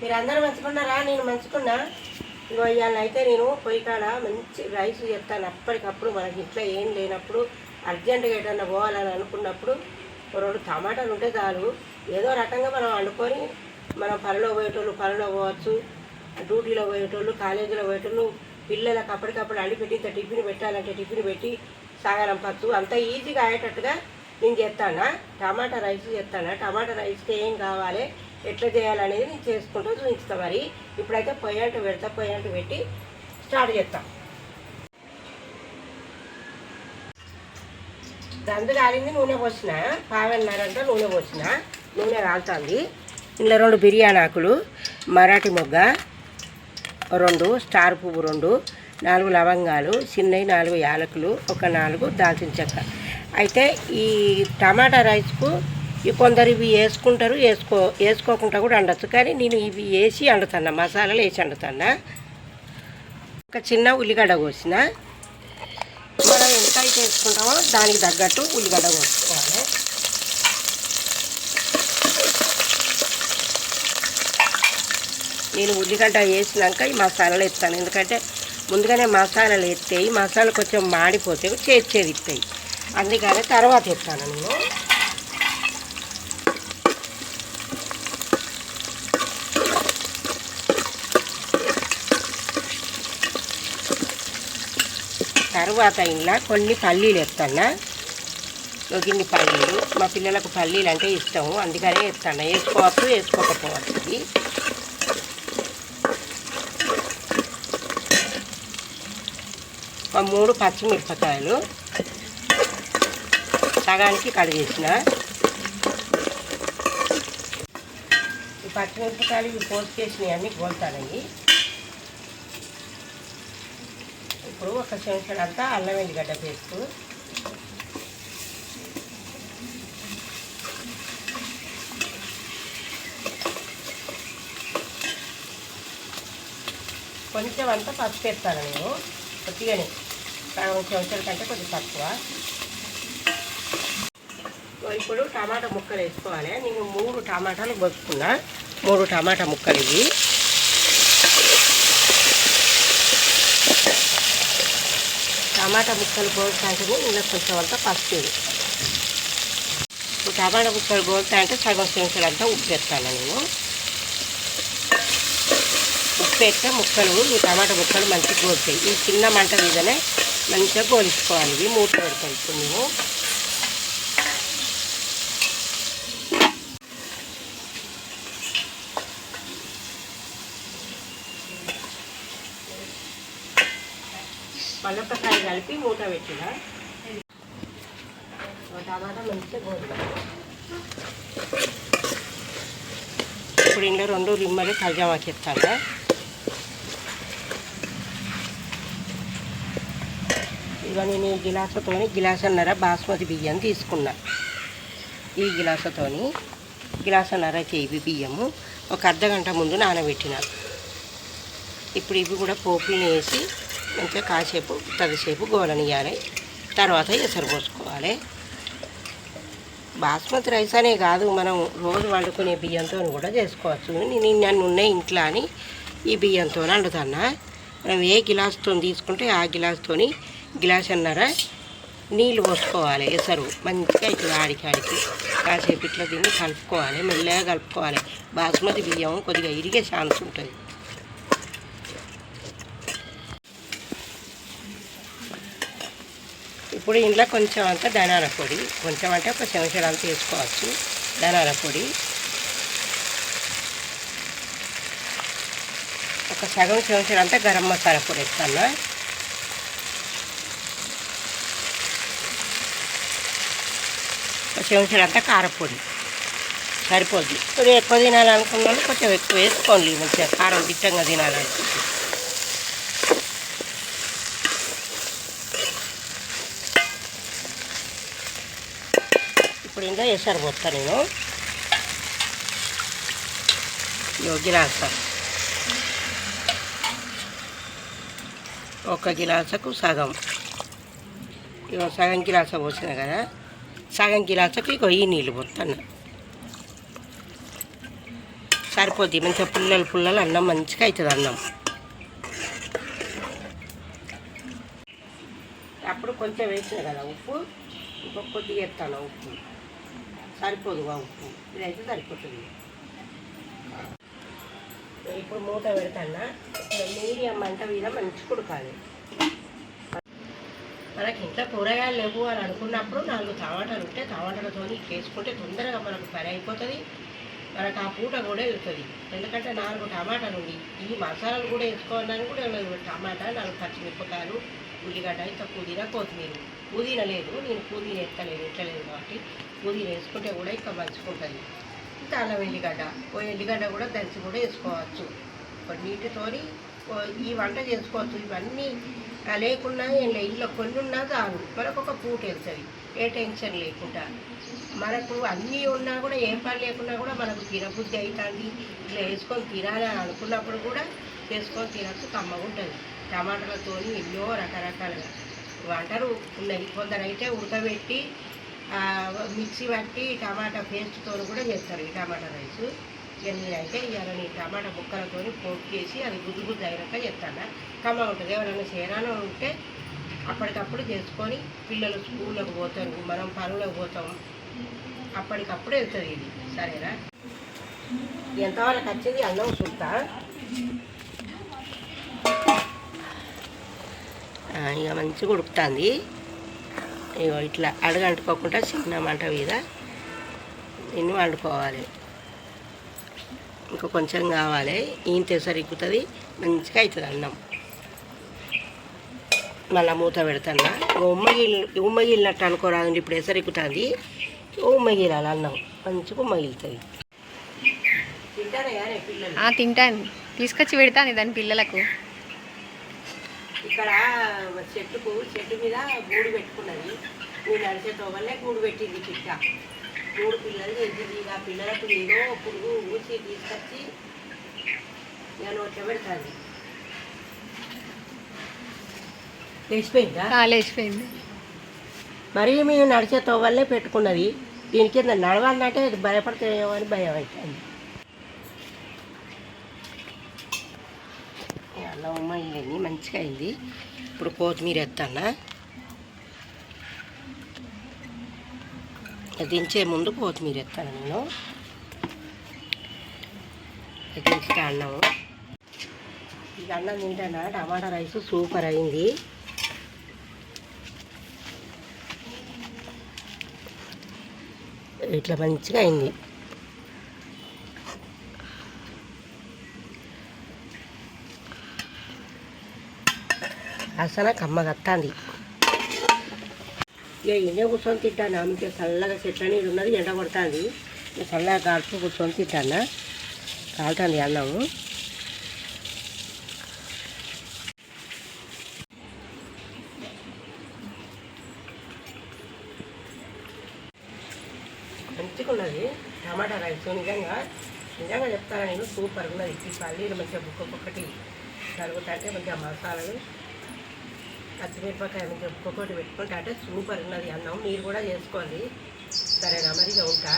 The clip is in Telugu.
మీరు మంచుకున్నారా? నేను మంచుకున్నా. ఇగో ఇవాళ అయితే నేను పొయ్యి కాడ మంచి రైస్ చెప్తాను. అప్పటికప్పుడు మనకి ఇంట్లో ఏం లేనప్పుడు అర్జెంటుగా ఎటన్నా పోవాలని అనుకున్నప్పుడు రెండు టమాటాలు ఉంటే చాలు. ఏదో రకంగా మనం వండుకొని మనం పనిలో పోయేటోళ్ళు పనిలో పోవచ్చు డ్యూటీలో పోయేటోళ్ళు కాలేజీలో పోయేటోళ్ళు పిల్లలకు అప్పటికప్పుడు అడిపెట్టి ఇంత టిఫిన్ పెట్టాలంటే టిఫిన్ పెట్టి సాగరం పచ్చు అంత ఈజీగా అయ్యేటట్టుగా నేను చేస్తానా టమాటా రైస్ చేస్తానా టమాటా రైస్కి ఏం కావాలి? ఎట్లా చేయాలనేది నేను చేసుకుంటూ చూపిస్తాను మరి. ఇప్పుడైతే పొయ్యంటు పెడతా పొయ్యంటు పెట్టి స్టార్ట్ చేస్తాం. దందు కాలింది నూనె పోసిన. పావన్నారంతా నూనె పోసిన. నూనె కాలుతుంది. ఇందులో రెండు బిర్యానీ ఆకులు మరాఠీ మొగ్గ రెండు స్టార్ పువ్వు రెండు నాలుగు లవంగాలు చిన్నవి నాలుగు యాలకులు ఒక నాలుగు దాల్చిన చెక్క. అయితే ఈ టమాటా రైస్కు కొందరు ఇవి వేసుకుంటారు వేసుకో వేసుకోకుండా కూడా వండొచ్చు. కానీ నేను ఇవి వేసి అండుతాను మసాలాలు వేసి వండుతున్నా. ఒక చిన్న ఉల్లిగడ్డ కోసిన. మనం ఎంత అయితే వేసుకుంటామో దానికి తగ్గట్టు ఉల్లిగడ్డ కోసుకోవాలి. నేను ఉల్లిగడ్డ వేసినాక ఈ మసాలాలు ఎత్తాను ఎందుకంటే ముందుగానే మసాలాలు ఎత్తాయి మసాలా కొంచెం మాడిపోతే చేర్చేది ఇస్తాయి. అందుకని తర్వాత ఎత్తాను నేను. తర్వాత ఇంట్లో కొన్ని పల్లీలు ఎత్తాను గిన్ని పల్లీలు. మా పిల్లలకు పల్లీలు అంటే ఇష్టము. అందుకనే ఎత్తాను వేసుకోవచ్చు వేసుకోకపోవచ్చు ఇది. ఒక మూడు పచ్చిమిరపకాయలు సగానికి కడిగేసిన. ఈ పచ్చిమిరపకాయలు ఇవి పోసుకేసినవి అన్నీ కోల్తానండి ఇప్పుడు ఒక చెంచా అంతా అల్లం వెల్లిగడ్డ పేస్టు. కొంచెం అంతా పసుపు వేస్తాను నేను కొద్దిగానే. సగం చెంచాల కంటే కొంచెం తక్కువ. ఇప్పుడు టమాటా ముక్కలు వేసుకోవాలి. నేను మూడు టమాటాలు పోసుకున్నా మూడు టమాటా ముక్కలు ఇవి. టమాటా ముక్కలు గోల్తాంటే ఇలా కొంచెం అంతా పసుపు టమాటా ముక్కలు గోల్తా అంటే సగం చెంచాలు అంతా ఉప్పు వేస్తాను నేను. ఉప్పు వేస్తే ముక్కలు ఈ టమాటా ముక్కలు మంచిగా గోలుతాయి. ఈ చిన్న మంట మీదనే మంచిగా గోలించుకోవాలి. ఇవి మూట పెడతాం ఇప్పుడు మేము. మల్లొక్కసారి కలిపి మూత పెట్టిన. టమాటా మంచిగా ఇప్పుడు ఇంట్లో రెండు రిమ్మలు కల్జామాకి ఇస్తాను ఇక నేను ఈ గిలాసతోని గిలాసన్నర బాస్మతి బియ్యం తీసుకున్నా. ఈ గిలాసతోని గిలాసన్నర చేయి బియ్యము ఒక అర్ధ గంట ముందు నానబెట్టిన. ఇప్పుడు ఇవి కూడా పోపులు వేసి ఇంకా కాసేపు తదిసేపు గోలనియాలి తర్వాత ఎసరు పోసుకోవాలి. బాస్మతి రైస్ అనే కాదు మనం రోజు వండుకునే బియ్యంతో కూడా చేసుకోవచ్చు. నేను నన్ను ఉన్నాయి ఇంట్లో అని ఈ బియ్యంతో వండుతున్నా మనం ఏ గిలాస్తో తీసుకుంటే ఆ గిలాస్తో గిలాస్ అన్నర నీళ్ళు పోసుకోవాలి ఎసరు. మంచిగా ఇట్లా ఆడికి ఆడికి కాసేపు ఇట్లా తిని కలుపుకోవాలి మెల్లగా కలుపుకోవాలి. బాస్మతి బియ్యం కొద్దిగా ఇరిగే ఛాన్స్ ఉంటుంది. ఇప్పుడు ఇంట్లో కొంచెం అంతా ధనాల పొడి కొంచెం అంటే ఒక చెంచాడు అంత వేసుకోవచ్చు ధనాల పొడి. ఒక సగం చెంచాడు అంతా గరం మసాలా పొడి వేస్తాను. ఒక చెంచాడు అంతా కారపొడి సరిపోద్ది. కొద్దిగా ఎక్కువ తినాలనుకున్నాను కొంచెం ఎక్కువ వేసుకోండి మంచిగా కారం దిట్టంగా తినాలనుకుంటున్నాను ఇప్పుడు ఇంకా వేసారు పోతా నేను. ఇగో గిలాస. ఒక గిలాసకు సగం. ఇగో సగం గిలాస పోసిన కదా. సగం గిలాసకు ఇగో ఈ నీళ్ళు పోతాను సరిపోద్ది. మంచిగా పుల్లలు పుల్లలు అన్నం మంచిగా అవుతుంది అన్నం. అప్పుడు కొంచెం వేసిన కదా ఉప్పు. ఇంకొక కొద్దిగా వేస్తాను ఉప్పు. సరిపోదు ఉప్పు ఇదైతే సరిపోతుంది. ఇప్పుడు మూత పెడతానా? మీడియం మంట మీద మంచి కుడకాలి. మనకి ఇంట్లో కూరగాయలు లేవు అని అనుకున్నప్పుడు నాలుగు టమాటాలు ఉంటే టమాటాలతో చేసుకుంటే తొందరగా మనకు పని అయిపోతుంది. మనకు ఆ పూట కూడా వెళ్తుంది ఎందుకంటే నాలుగు టమాటాలు ఉంది. ఈ మసాలాలు కూడా వేసుకోవాలని కూడా టమాటా నాలుగు పచ్చిమిరపకాయలు ఉల్లిగడ్డ ఇంత పుదీనా కొత్తిమీర. పుదీనా లేదు నేను పుదీనా ఎత్తలేదు ఎత్తలేదు కాబట్టి పుదీనా వేసుకుంటే కూడా ఇంకా మంచుకుంటుంది ఇంకా అల్లం ఎల్లిగడ్డ ఓ ఎల్లిగడ్డ కూడా దంచి కూడా వేసుకోవచ్చు. ఒక నీటితోని ఈ వంట చేసుకోవచ్చు. ఇవన్నీ లేకుండా లేకున్నా ఇంట్లో కొన్ని ఉన్నా చాలు. మనకు ఒక పూట వెళ్తుంది. ఏ టెన్షన్ లేకుండా. మనకు అన్నీ ఉన్నా కూడా ఏం పని లేకున్నా కూడా మనకు తినబుద్ధి అవుతుంది ఇట్లా వేసుకొని తినాలి అని అనుకున్నప్పుడు కూడా చేసుకొని తినచ్చు కమ్మగుంటుంది. టమాటాలతో ఎన్నో రకరకాలుగా. అంటారు ఉన్నాయి. కొందరైతే ఉడకబెట్టి మిక్సీ పట్టి టమాటా పేస్ట్తో కూడా చేస్తారు ఈ టమాటా రైస్. ఇక నేనైతే ఇవాళ టమాటా ముక్కలతో పోపు చేసి అది గుద్దు గుద్దు అయినాక చేస్తాను. కమ్మగా ఉంటుంది. ఎవరైనా చేరానో ఉంటే అప్పటికప్పుడు చేసుకొని పిల్లలు స్కూళ్ళకు పోతారు. మనం పనులకు పోతాం. అప్పటికప్పుడు వెళ్తుంది ఇది. సరేనా? ఎంతవరకు వచ్చింది అన్నం చూస్తా ఇక మంచిగా ఉడుకుతుంది. ఇగో ఇట్లా అడగంటుకోకుండా చిన్న మంట మీద దీన్ని వండుకోవాలి. ఇంకా కొంచెం కావాలి. ఈంతే సరిగ్గుతుంది. మంచిగా అవుతుంది అన్నం. మళ్ళీ మూత పెడతాను? ఉమ్మగిల్ ఉమ్మగిలినట్టు అనుకోరాదండి ఇప్పుడు ఎసరిక్కుతుంది ఉమ్మగిలాలి అన్నం. మంచిగా ఉమ్మగిలుతుంది తింటారా ఆ, తింటాను. తీసుకొచ్చి పెడతాను దాని పిల్లలకు. ఇక్కడ చెట్టుకు చెట్టు మీద గూడు పెట్టుకున్నది. నేను నడిచే తోవల్లే గూడు పెట్టింది పిట్ట మూడు పిల్లలు చేసింది ఆ పిల్లలకు ఏదో పురుగు ఊసి తీసుకొచ్చి నేను వచ్చి పెడతాను లేచిపోయిందా లేచిపోయింది. మరి మేము నడిచే తోవల్లే పెట్టుకున్నది. దీని కింద నడవాలంటే భయపడతాయేమో అని భయం అవుతుంది. అలా ఉమ్మ మంచిగా అయింది. ఇప్పుడు కొత్తిమీర ఎత్తానా దించే ముందు కొత్తిమీర ఎత్తాను నేను? దించుతా అన్నం ఇది అన్నం తింటానా? టమాటా రైస్ సూపర్ అయింది. ఇట్లా మంచిగా అయింది. అసలు కమ్మగా వస్తుంది ఇక ఎండ కూర్చొని తింటాను? ఆమెకి చల్లగా చెట్ల నీళ్ళు ఉన్నది ఎండ కొడుతుంది. చల్లగా కాల్పు కూర్చొని తింటానా? కాలుతుంది అన్నాము. మంచిగా ఉన్నది టమాటా రైస్ నిజంగా నిజంగా చెప్తాను నేను? సూపర్ ఉన్నది ఈ పల్లీలు మంచిగా బుక్క ఒక్కొక్కటి కరుగుతుంటే మంచిగా మసాలాలు పచ్చిమిరపకాయ మంచిగా పెట్టుకుంటే అంటే సూపర్ ఉన్నది అన్నం. మీరు కూడా చేసుకోండి. సరేనా? మరి ఉంటా.